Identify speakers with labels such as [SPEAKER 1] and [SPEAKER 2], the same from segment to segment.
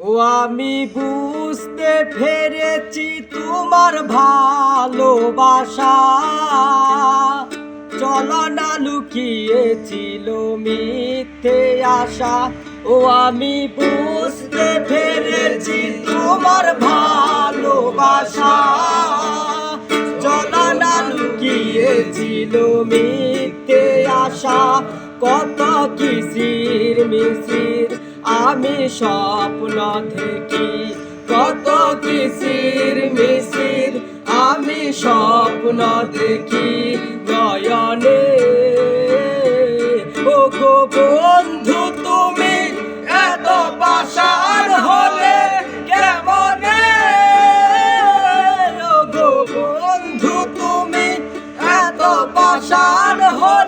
[SPEAKER 1] ও আমি বুঝতে পেরেছি তোমার ভালোবাসা। চলনা লুকিয়েছিল মিথ্যে আশা। ও আমি বুঝতে পেরেছি তোমার ভালোবাসা। চলনা লুকিয়েছিল মিথ্যে আশা। কত কিসির মিসির আমি স্বপ্ন দেখি, কত কিসির মিসির আমি স্বপ্ন দেখি নয়নে। ও গো বন্ধু, তুমি এত পাশার হলে কেমনে? ও গো বন্ধু, তুমি এত পাশার হলে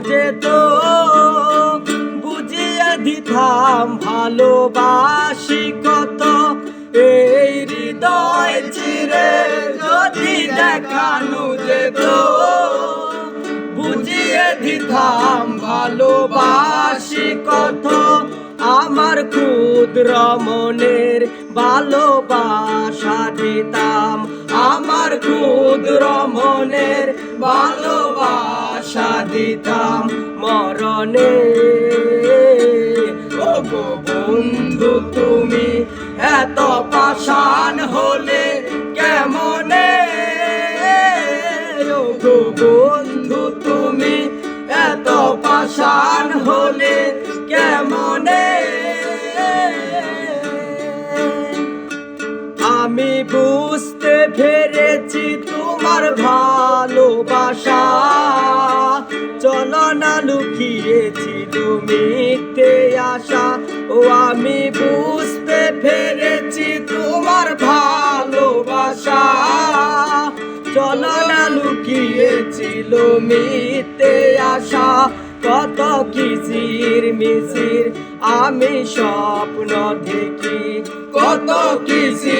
[SPEAKER 1] দেখানো যেত বুঝিয়ে দিতাম ভালোবাসি কত। এই হৃদয় চিরে যদি দেখানো যেত, বুঝিয়ে দিতাম ভালোবাসি কত। আমার ক্ষুদ্র মনের ভালোবাসা দিতাম, আমার ক্ষুদ্র মনের দিতাম মরণে। ও গো বন্ধু, তুমি এত পাষাণ হলে কেমনে? ও বন্ধু, তুমি এত পাষাণ হলে কেমনে? আমি বুঝতে পেরেছি তোমার ভালোবাসা। চলো না লুকিয়েছি তুমি আশা। ও, আমি বুঝতে পেরেছি তোমার ভালোবাসা। চলো না লুকিয়েছিল মিথ্যে আশা। কত কিসির মিসির আমি স্বপ্ন দেখি। কত কিসির